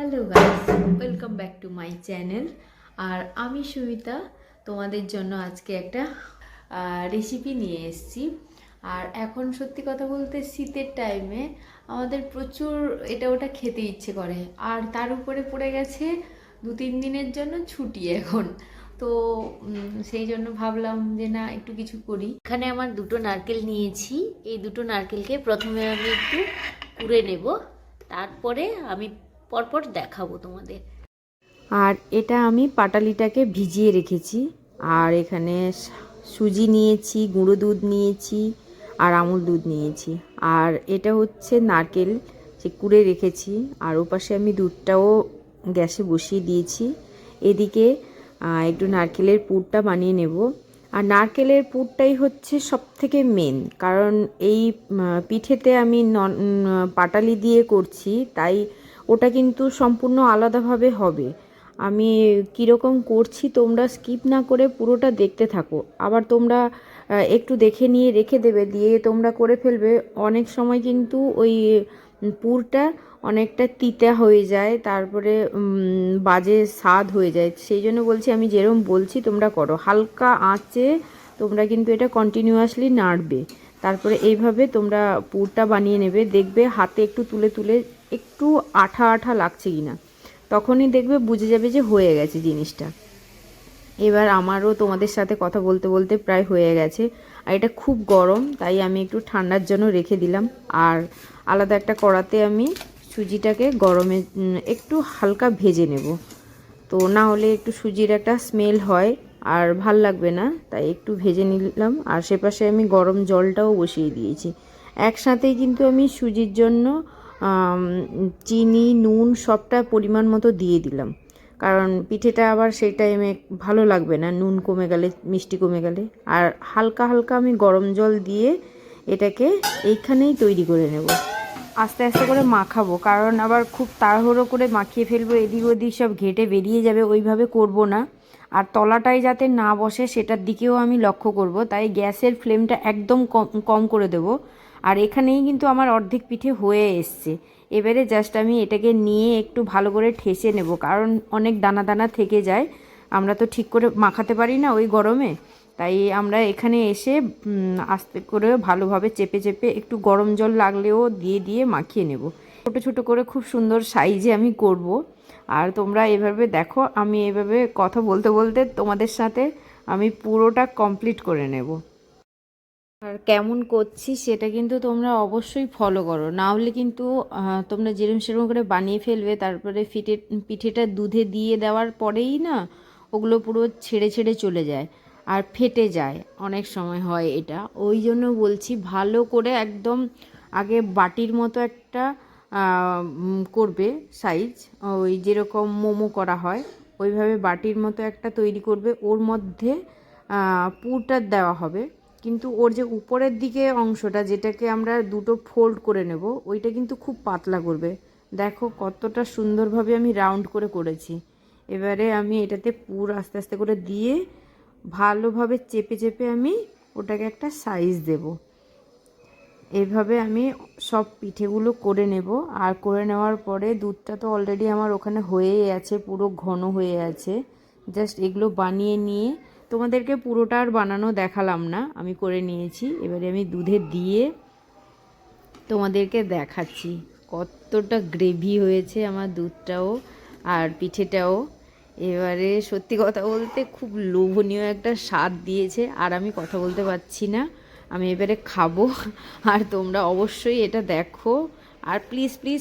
Hello guys welcome back to my channel আর আমি সুমিতা, তোমাদের জন্য আজকে একটা রেসিপি নিয়ে এসেছি। আর এখন সত্যি কথা বলতে শীতের টাইমে আমাদের প্রচুর এটা ওটা খেতে ইচ্ছে করে। আর তার উপরে পড়ে গেছে দু তিন দিনের জন্য ছুটি এখন। তো সেই জন্য ভাবলাম যে না, একটু কিছু করি। এখানে আমার দুটো নারকেল নিয়েছি। এই দুটো নারকেলকে প্রথমে আমি একটু কুড়ে নেব। তারপরে আমি পরপর দেখাবো তোমাদের। আর এটা আমি পাটালিটাকে ভিজিয়ে রেখেছি। আর এখানে সুজি নিয়েছি, গুঁড়ো দুধ নিয়েছি আর আমুল দুধ নিয়েছি। আর এটা হচ্ছে নারকেল যে কুড়ে রেখেছি। আর ওপাশে আমি দুধটাও গ্যাসে বসিয়ে দিয়েছি। এদিকে একটু নারকেলের পুরটা বানিয়ে নেব। আর নারকেলের পুরটাই হচ্ছে সব থেকে মেন কারণ এই পিঠেতে আমি নন পাটালি দিয়ে করছি। তাই ওটা কিন্তু সম্পূর্ণ আলাদাভাবে হবে। আমি কীরকম করছি তোমরা স্কিপ না করে পুরোটা দেখতে থাকো। আবার তোমরা একটু দেখে নিয়ে রেখে দেবে, দিয়ে তোমরা করে ফেলবে। অনেক সময় কিন্তু ওই পুরটা অনেকটা তিতা হয়ে যায়, তারপরে বাজে স্বাদ হয়ে যায়। সেই জন্য বলছি, আমি যেরকম বলছি তোমরা করো। হালকা আঁচে তোমরা কিন্তু এটা কন্টিনিউয়াসলি নাড়বে। তারপরে এইভাবে তোমরা পুরটা বানিয়ে নেবে। দেখবে হাতে একটু তুলে তুলে একটু আঠা আঠা লাগছে কি না তখনই দেখবে বুঝে যাবে যে হয়ে গেছে জিনিসটা। এবার আমারও তোমাদের সাথে কথা বলতে বলতে প্রায় হয়ে গেছে। আর এটা খুব গরম, তাই আমি একটু ঠান্ডার জন্য রেখে দিলাম। আর আলাদা একটা কড়াতে আমি সুজিটাকে গরমে একটু হালকা ভেজে নেব। তো না হলে একটু সুজির একটা স্মেল হয় আর ভালো লাগবে না, তাই একটু ভেজে নিলাম। আর সে পাশে আমি গরম জলটাও বসিয়ে দিয়েছি। একসাথেই কিন্তু আমি সুজির জন্য চিনি, নুন সবটা পরিমাণ মতো দিয়ে দিলাম। কারণ পিঠেটা আবার সেই টাইমে ভালো লাগবে না, নুন কমে গেলে, মিষ্টি কমে গেলে। আর হালকা হালকা আমি গরম জল দিয়ে এটাকে এইখানেই তৈরি করে নেব। আস্তে আস্তে করে মাখাবো, কারণ আবার খুব তাড়াহুড়ো করে মাখিয়ে ফেলব, এদিক ওদিক সব ঘেটে বেরিয়ে যাবে, ওইভাবে করব না। আর তলাটাই যাতে না বসে, সেটার দিকেও আমি লক্ষ্য করব, তাই গ্যাসের ফ্লেমটা একদম কম কম করে দেব। আর এখানেই কিন্তু আমার অর্ধেক পিঠে হয়ে এসছে। এবারে জাস্ট আমি এটাকে নিয়ে একটু ভালো করে ঠেসে নেব, কারণ অনেক দানা দানা থেকে যায়। আমরা তো ঠিক করে মাখাতে পারি না ওই গরমে। তাই আমরা এখানে এসে আস্তে করে ভালোভাবে চেপে চেপে একটু গরম জল লাগলেও দিয়ে দিয়ে মাখিয়ে নেব। ছোট ছোট করে খুব সুন্দর সাইজে আমি করব। আর তোমরা এভাবে দেখো, আমি এভাবে কথা বলতে বলতে তোমাদের সাথে আমি পুরোটা কমপ্লিট করে নেব। আর কেমন করছি সেটা কিন্তু তোমরা অবশ্যই ফলো করো। না হলে কিন্তু তোমরা যেরকম সেরকম করে বানিয়ে ফেলবে, তারপরে ফিটে, পিঠেটা দুধে দিয়ে দেওয়ার পরেই না ওগুলো পুরো ছেড়ে ছেড়ে চলে যায় আর ফেটে যায়। অনেক সময় হয় এটা। ওই জন্য বলছি ভালো করে একদম আগে বাটির মতো একটা করবে সাইজ ওই যেরকম মোমো করা হয়, ওইভাবে বাটির মতো একটা তৈরি করবে। ওর মধ্যে পুরটা দেওয়া হবে। কিন্তু ওর যে উপরের দিকে অংশটা যেটাকে আমরা দুটো ফোল্ড করে নেব, ওইটা কিন্তু খুব পাতলা করবে। দেখো কতটা সুন্দরভাবে আমি রাউন্ড করে করেছি। এবারে আমি এটাতে পুর আস্তে আস্তে করে দিয়ে ভালোভাবে চেপে চেপে আমি ওটাকে একটা সাইজ দেব। এভাবে আমি সব পিঠেগুলো করে নেব। আর করে নেওয়ার পরে দুধটা তো অলরেডি আমার ওখানে হয়েই আছে, পুরো ঘন হয়ে আছে। জাস্ট এগুলো বানিয়ে নিয়ে তোমাদেরকে পুরোটা আর বানানো দেখালাম না, আমি করে নিয়েছি। এবারে আমি দুধে দিয়ে তোমাদেরকে দেখাচ্ছি কতটা গ্রেভি হয়েছে আমার দুধটাও আর পিঠেটাও। এবারে সত্যি কথা বলতে খুব লোভনীয় একটা স্বাদ দিয়েছে, আর আমি কথা বলতে পারছি না। আমি এবারে খাব, আর তোমরা অবশ্যই এটা দেখো। আর প্লিজ প্লিজ